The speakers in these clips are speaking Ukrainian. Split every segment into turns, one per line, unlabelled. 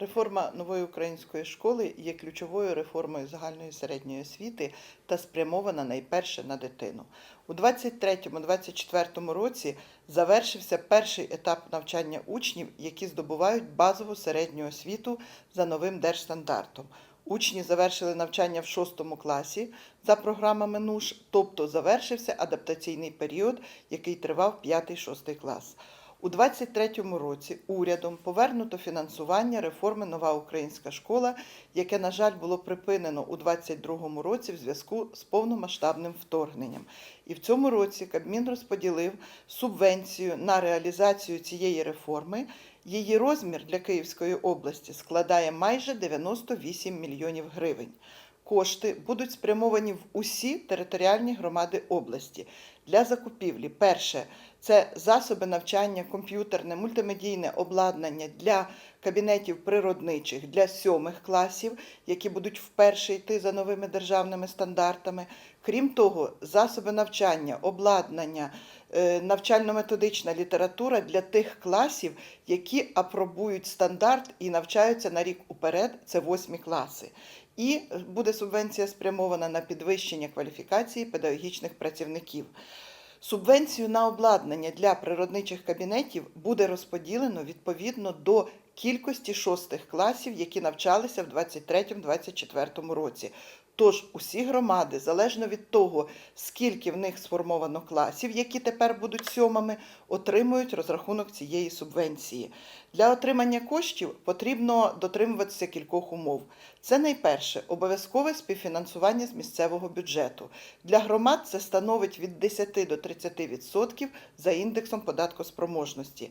Реформа нової української школи є ключовою реформою загальної середньої освіти та спрямована найперше на дитину. У 23-24 році завершився перший етап навчання учнів, які здобувають базову середню освіту за новим держстандартом. Учні завершили навчання в шостому класі за програмами НУШ, тобто завершився адаптаційний період, який тривав 5-6 клас. У 2023 році урядом повернуто фінансування реформи Нова українська школа, яке, на жаль, було припинено у 2022 році в зв'язку з повномасштабним вторгненням. І в цьому році Кабмін розподілив субвенцію на реалізацію цієї реформи. Її розмір для Київської області складає майже 98 мільйонів гривень. Кошти будуть спрямовані в усі територіальні громади області для закупівлі. Перше це засоби навчання, комп'ютерне, мультимедійне обладнання для кабінетів природничих для сьомих класів, які будуть вперше йти за новими державними стандартами. Крім того, засоби навчання, обладнання, е, навчально-методична література для тих класів, які апробують стандарт і навчаються на рік уперед, це восьмі класи. І буде субвенція спрямована на підвищення кваліфікації педагогічних працівників. Субвенцію на обладнання для природничих кабінетів буде розподілено відповідно до кількості шостих класів, які навчалися в 23-24 році. Тож усі громади, залежно від того, скільки в них сформовано класів, які тепер будуть сьомими, отримують розрахунок цієї субвенції. Для отримання коштів потрібно дотримуватися кількох умов. Це найперше обов'язкове співфінансування з місцевого бюджету. Для громад це становить від 10 до 30% за індексом податкоспроможності.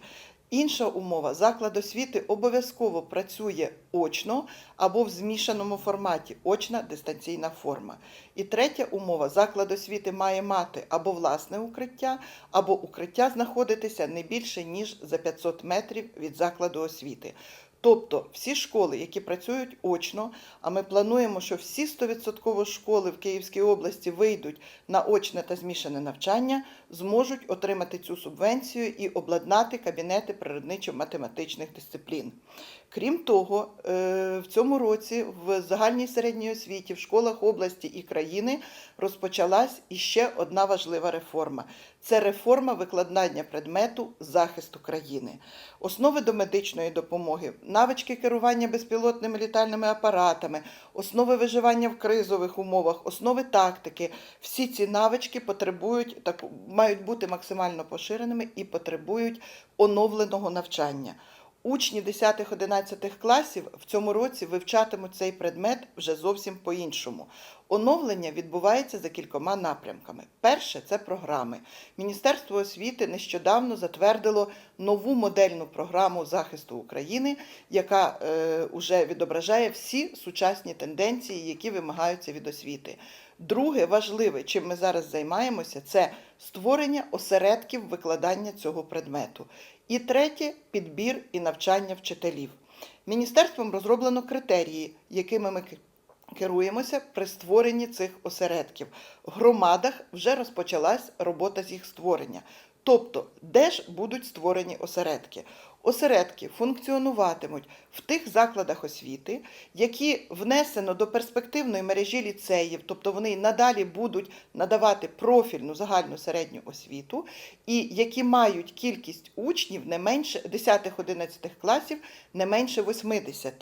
Інша умова заклад освіти обов'язково працює очно або в змішаному форматі очна дистанційна форма. І третя умова заклад освіти має мати або власне укриття, або укриття знаходитися не більше ніж за 500 метрів від закладу освіти. Тобто всі школи, які працюють очно, а ми плануємо, що всі 100% школи в Київській області вийдуть на очне та змішане навчання, зможуть отримати цю субвенцію і обладнати кабінети природничо-математичних дисциплін. Крім того, е, в цьому році в загальній середній освіті в школах області і країни розпочалась іще одна важлива реформа. Це реформа викладання предмету захисту країни, основи до медичної допомоги, навички керування безпілотними літальними апаратами, основи виживання в кризових умовах, основи тактики. Всі ці навички потребують так, мають бути максимально поширеними і потребують оновленого навчання. Учні 10-11 класів в цьому році вивчатимуть цей предмет вже зовсім по-іншому. Оновлення відбувається за кількома напрямками. Перше це програми. Міністерство освіти нещодавно затвердило нову модельну програму захисту України, яка е, уже відображає всі сучасні тенденції, які вимагаються від освіти. Друге важливе, чим ми зараз займаємося, це створення осередків викладання цього предмету. І третє підбір і навчання вчителів. Міністерством розроблено критерії, якими ми керуємося при створенні цих осередків. В громадах вже розпочалась робота з їх створення. Тобто, де ж будуть створені осередки? Осередки функціонуватимуть в тих закладах освіти, які внесено до перспективної мережі ліцеїв, тобто вони надалі будуть надавати профільну загальну середню освіту, і які мають кількість учнів не менше 10-11 класів не менше 80.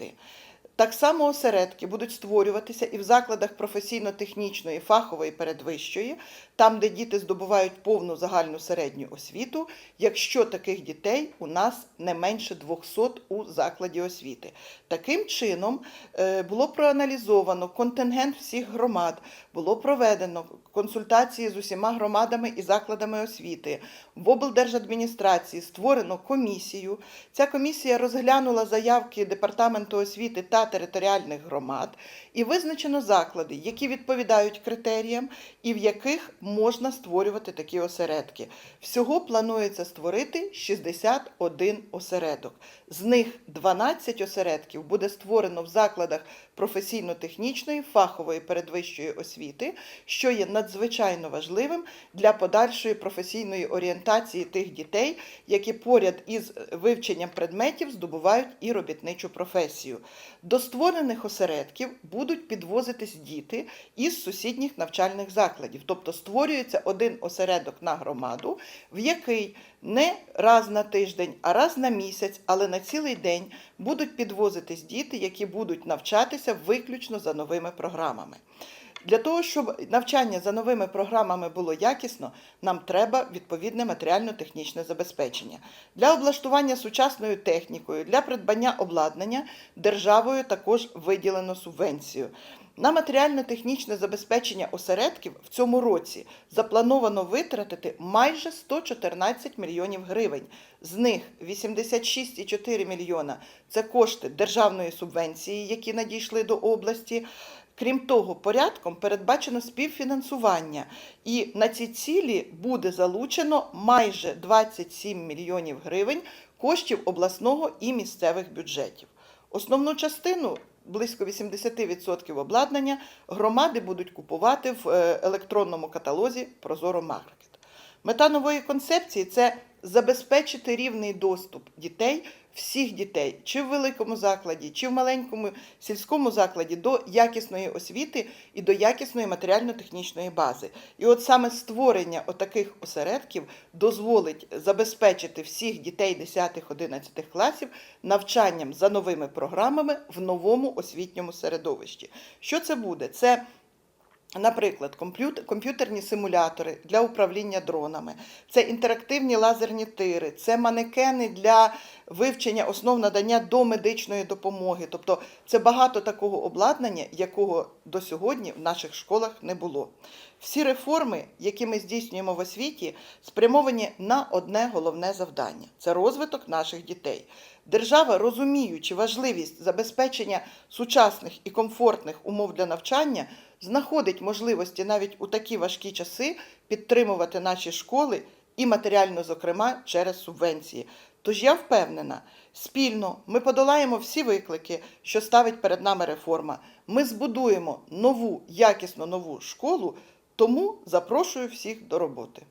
Так само осередки будуть створюватися і в закладах професійно-технічної, фахової передвищої, там, де діти здобувають повну загальну середню освіту, якщо таких дітей у нас не менше 200 у закладі освіти. Таким чином е, було проаналізовано контингент всіх громад, було проведено консультації з усіма громадами і закладами освіти. В облдержадміністрації створено комісію. Ця комісія розглянула заявки департаменту освіти та територіальних громад і визначено заклади, які відповідають критеріям і в яких можна створювати такі осередки. Всього планується створити 61 осередок. З них 12 осередків буде створено в закладах професійно-технічної, фахової передвищої освіти, що є надзвичайно важливим для подальшої професійної орієнтації тих дітей, які поряд із вивченням предметів здобувають і робітничу професію. До створених осередків будуть підвозитись діти із сусідніх навчальних закладів, тобто створюється один осередок на громаду, в який не раз на тиждень, а раз на місяць, але на цілий день будуть підвозитись діти, які будуть навчатися виключно за новими програмами. Для того, щоб навчання за новими програмами було якісно, нам треба відповідне матеріально-технічне забезпечення. Для облаштування сучасною технікою, для придбання обладнання державою також виділено субвенцію. На матеріально-технічне забезпечення осередків в цьому році заплановано витратити майже 114 мільйонів гривень. З них 86,4 мільйона це кошти державної субвенції, які надійшли до області. Крім того, порядком передбачено співфінансування, і на ці цілі буде залучено майже 27 мільйонів гривень коштів обласного і місцевих бюджетів. Основну частину близько 80% обладнання громади будуть купувати в е, електронному каталозі Прозоро Маркет. Мета нової концепції це забезпечити рівний доступ дітей, всіх дітей, чи в великому закладі, чи в маленькому сільському закладі, до якісної освіти і до якісної матеріально-технічної бази. І от саме створення отаких осередків дозволить забезпечити всіх дітей 10-11 класів навчанням за новими програмами в новому освітньому середовищі. Що це буде? Це Наприклад, комп'ютерні симулятори для управління дронами, це інтерактивні лазерні тири, це манекени для вивчення основ надання домедичної допомоги. Тобто це багато такого обладнання, якого до сьогодні в наших школах не було. Всі реформи, які ми здійснюємо в освіті, спрямовані на одне головне завдання це розвиток наших дітей. Держава, розуміючи важливість забезпечення сучасних і комфортних умов для навчання, знаходить можливості навіть у такі важкі часи підтримувати наші школи і матеріально, зокрема, через субвенції. Тож я впевнена, спільно ми подолаємо всі виклики, що ставить перед нами реформа. Ми збудуємо нову, якісно нову школу, тому запрошую всіх до роботи.